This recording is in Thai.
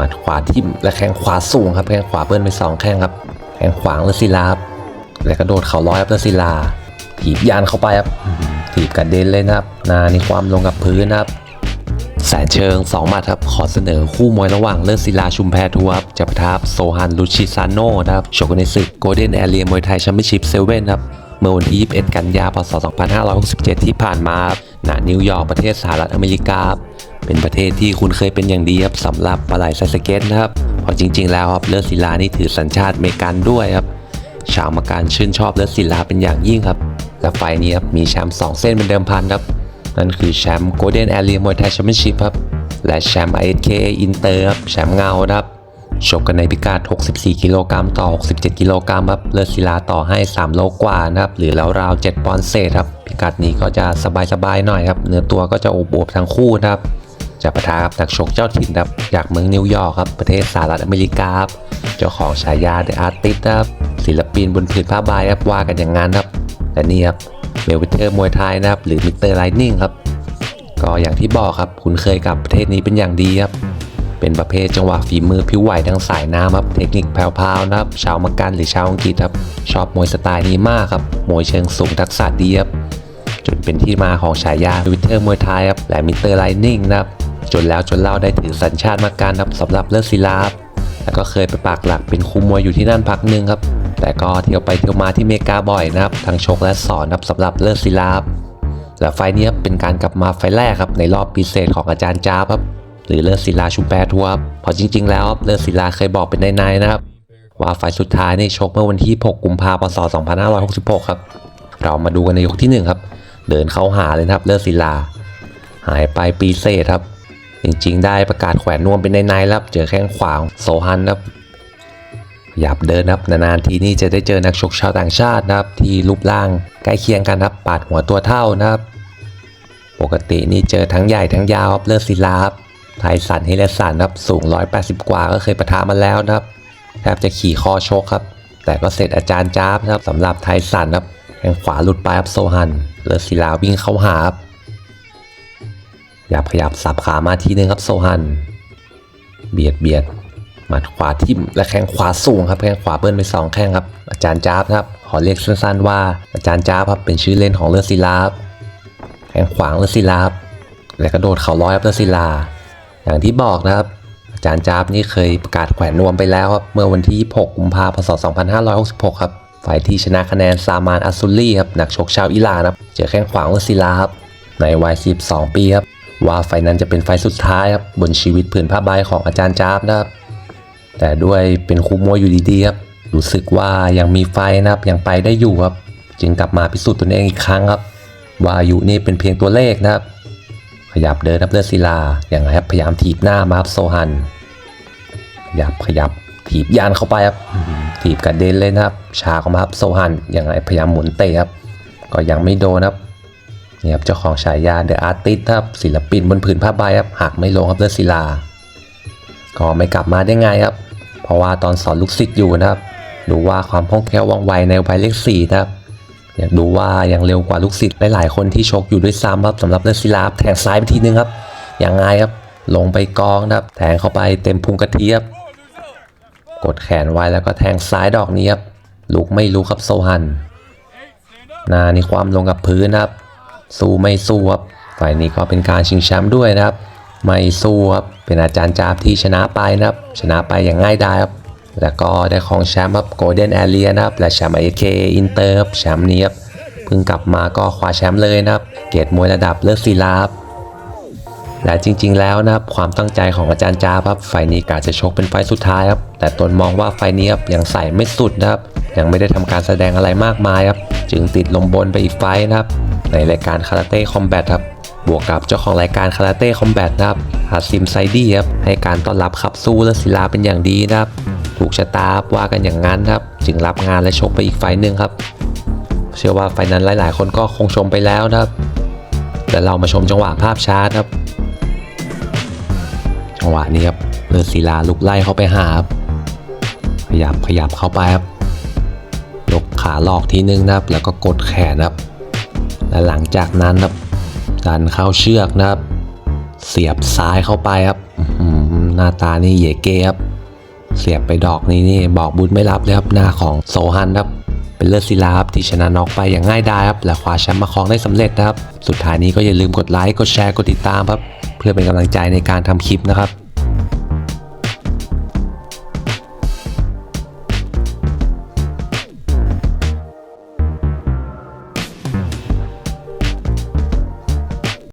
มัดขวาทิ่มและแข้งขวาสูงครับแข้งขวาเบิ้ลไปสองแข้งครับแข้งขวางเลศิลาครับแล้วก็โดดเข่าร้อยครับเลศิลาถีบยานเข้าไปครับถีบกระเด็นเลยนะครับนานี่ความลงกับพื้นนะครับแสนเชิง2หมัดครับขอเสนอคู่มวยระหว่างเลิศศิลาชุมแพทัวร์ครับจะปะทะโซฮันลูชิซานโนนะครับชกกันในศึกโกลเด้นแอเรียมวยไทยแชมเปี้ยนชิพเซเว่นครับเมื่อวันที่ 21 กันยา พศ 2567 ที่ผ่านมาณนิวยอร์กประเทศสหรัฐอเมริกาครับ เป็นประเทศที่คุณเคยเป็นอย่างดีครับสำหรับปลาไหลไซสเก็ตนะครับเพราะจริง ๆ แล้วครับเลิศศิลานี่ถือสัญชาติอเมริกันด้วยครับ ชาวมาการชื่นชอบเลิศศิลาเป็นอย่างยิ่งครับ และไฟล์นี้ครับมีแชมป์2เส้นเป็นเดิมพันครับ นั่นคือแชมป์ Golden Area Muay Thai Championship ครับ และแชมป์ ISKA Inter ครับแชมป์เงาครับชกกันในพิกัด 64 กิโลกรัมต่อ 67 กิโลกรัมครับ เลิศศิลาต่อให้ 3 โลกว่านะครับ หรือราวๆ 7 ปอนด์เศษครับ พิกัดนี้ก็จะสบายๆ หน่อยครับ เนื้อตัวก็จะอบอวบทั้งคู่นะครับ จะปะทะกับนักชกเจ้าถิ่นครับจากเมืองนิวยอร์กครับประเทศสหรัฐอเมริกาครับเจ้าของฉายา The Artist ครับศิลปินบนผืนผ้าใบครับว่ากันอย่างนั้นครับและนี่ครับเมลวิเทอร์มวยไทยนะครับหรือมิสเตอร์ไลนิ่งครับก็อย่างที่บอกครับคุ้นเคยกับประเทศนี้เป็นอย่างดีครับเป็นประเภทจังหวะฝีมือผิวไหวทางสายน้ำครับเทคนิคแผ่วๆนะครับชาวมักกันหรือชาวอังกฤษครับชอบมวยสไตล์นี้มากครับมวยเชิงสูงทักษะดีครับจนเป็นที่มาของฉายาวิเทอร์มวยไทยครับและมิสเตอร์ไลนิ่งนะครับ จนแล้วจนเล่าได้ถือสัญชาติมาการครับสำหรับเลิศศิลาครับแล้วก็เคยไปปักหลักเป็นครูมวยอยู่ที่นั่นพักหนึ่งครับ แต่ก็เที่ยวไปเที่ยวมาที่เมกาบ่อยนะครับทั้งชกและสอนครับสำหรับเลิศศิลาครับและไฟนี้เป็นการกลับมาไฟแรกครับในรอบพิเศษของอาจารย์จ้าบครับหรือเลิศศิลาชุมแพทัวร์เพราะจริง ๆ แล้วเลิศศิลาเคยบอกเป็นในๆนะครับว่าไฟสุดท้ายในชกเมื่อวันที่ 6 กุมภาพันธ์ศ2566 ครับ เรามาดูกันในยกที่ 1 ครับ เดินเข้าหาเลยครับเลิศศิลา หายไปปีเศษครับ จริงๆ ได้ประกาศแขวนนวมเป็นในๆแล้วครับเจอแข้งขวาโซฮันครับหยับเดินครับนานๆทีนี่จะได้เจอนักชกชาวต่างชาตินะครับ ที่รูปร่างใกล้เคียงกันครับปาดหัวตัวเท่านะครับ ปกตินี่เจอทั้งใหญ่ทั้งยาวครับเลิศศิลาครับไทสันฮิเลสันครับสูง 180 กว่าก็เคยประทามาแล้วนะครับแทบจะขี่คอชกครับ แต่ก็เสร็จอาจารย์จ้าบนะครับสำหรับไทสันครับแข้งขวาหลุดไปครับโซฮัน เลิศศิลาวิ่งเข้าหาครับ หยับขยับสับขามาทีนึงครับโซฮัน เบียดเบียดหมัดขวาทิ่มและแข้งขวาสูงครับแข้งขวาเบิ้ลไปสองแข้งครับอาจารย์จ้าบครับขอเรียกสั้นๆว่าอาจารย์จ้าบครับเป็นชื่อเล่นของเลือดศิลาครับแข้งขวางเลือดศิลารับและกระโดดเข่าร้อยครับเลือดศิลา อย่างที่บอกนะครับอาจารย์จ้าบนี่เคยประกาศแขวนนวมไปแล้วครับเมื่อวันที่ 6 กุมภาพันธ์ พศ 2566 ครับฝ่ายที่ชนะคะแนนซามานอัสซุลลี่ครับนักชกชาวอิหร่านครับเจอแข้งขวางเลือดศิลาครับในวัย 12 ปีครับ ว่าไฟนั้นจะเป็นไฟสุดท้ายครับบนชีวิตผืนผ้าใบของอาจารย์จ้าบนะครับ แต่ด้วยเป็นครูมวยอยู่ดีๆครับรู้สึกว่ายังมีไฟนะครับยังไปได้อยู่ครับ จึงกลับมาพิสูจน์ตนเองอีกครั้งครับ ว่าอายุนี่เป็นเพียงตัวเลขนะครับ ขยับเดินครับเลือดศิลาอย่างไรครับพยายามถีบหน้ามาครับโซฮันขยับขยับถีบยานเข้าไปครับถีบกระเด็นเลยนะครับ ชาเข้ามาครับโซฮันอย่างไรพยายามหมุนเตะครับก็ยังไม่โดนครับ นี่ครับเจ้าของฉายาเดอะอาร์ติสครับศิลปินบนผืนผ้าใบครับหักไม่ลงครับเลือดศิลา ก็ไม่กลับมาได้ไงครับ เพราะว่าตอนสอนลูกศิษย์อยู่นะครับ ดูว่าความคล่องแคล่วว่องไวในวัยเลขสี่นะครับ อยากดูว่ายังเร็วกว่าลูกศิษย์หลายๆคนที่ชกอยู่ด้วยซ้ำครับสำหรับเลสซิลาแทงซ้ายไปทีนึงครับอย่างไงครับลงไปกองนะครับ แทงเข้าไปเต็มพุงกระเทียบ กดแขนไว้แล้วก็แทงซ้ายดอกนี้ครับลุกไม่ลุกครับโซฮันนานี่ความลงกับพื้นนะครับ สู้ไม่สู้ครับฝ่ายนี้ก็เป็นการชิงแชมป์ด้วยนะครับ ไม่สู้ครับเป็นอาจารย์จาบที่ชนะไปนะครับ ชนะไปอย่างง่ายดายครับ แล้วก็ได้ของแชมป์ครับโกลเด้นแอเรียนะครับ และแชมป์ไอเคอินเตอร์ครับแชมป์นี้ครับเพิ่งกลับมาก็คว้าแชมป์เลยนะครับ เกรดมวยระดับเลิศศิลาครับ และจริง ๆ แล้วนะครับความตั้งใจของอาจารย์จ้าครับไฟนี้กาจะชกเป็นไฟสุดท้ายครับแต่ตนมองว่าไฟนี้ครับยังใส่ไม่สุดนะครับยังไม่ได้ทำการแสดงอะไรมากมายครับจึงติดลมบนไปอีกไฟนะครับในรายการคาราเต้คอมแบทครับบวกกับเจ้าของรายการคาราเต้คอมแบทนะครับฮาซิมไซดี้ครับให้การต้อนรับขับสู้และศิลาเป็นอย่างดีนะครับถูกชะตาว่ากันอย่างนั้นครับจึงรับงานและชกไปอีกไฟหนึ่งครับ เชื่อว่าไฟนั้นหลาย ๆ คนก็คงชมไปแล้วนะครับแต่เรามาชมจังหวะภาพช้าครับ จังหวะนี้ครับเลือดศิลาลุกไล่เข้าไปหาครับขยับขยับเข้าไปครับยกขาหลอกทีนึงนะครับ แล้วก็กดแขนครับ และหลังจากนั้นครับดันเข้าเชือกนะครับ เสียบซ้ายเข้าไปครับหน้าตานี่เยเก้ครับ เสียบไปดอกนี้นี่บอกบุญไม่รับเลยครับหน้าของโซฮันครับ เป็นเลือดศิลาครับที่ชนะน็อกไปอย่างง่ายดายครับและคว้าแชมป์มาครองได้สำเร็จนะครับ สุดท้ายนี้ก็อย่าลืมกดไลค์กดแชร์กดติดตามครับเพื่อเป็นกำลังใจในการทำคลิปนะครับ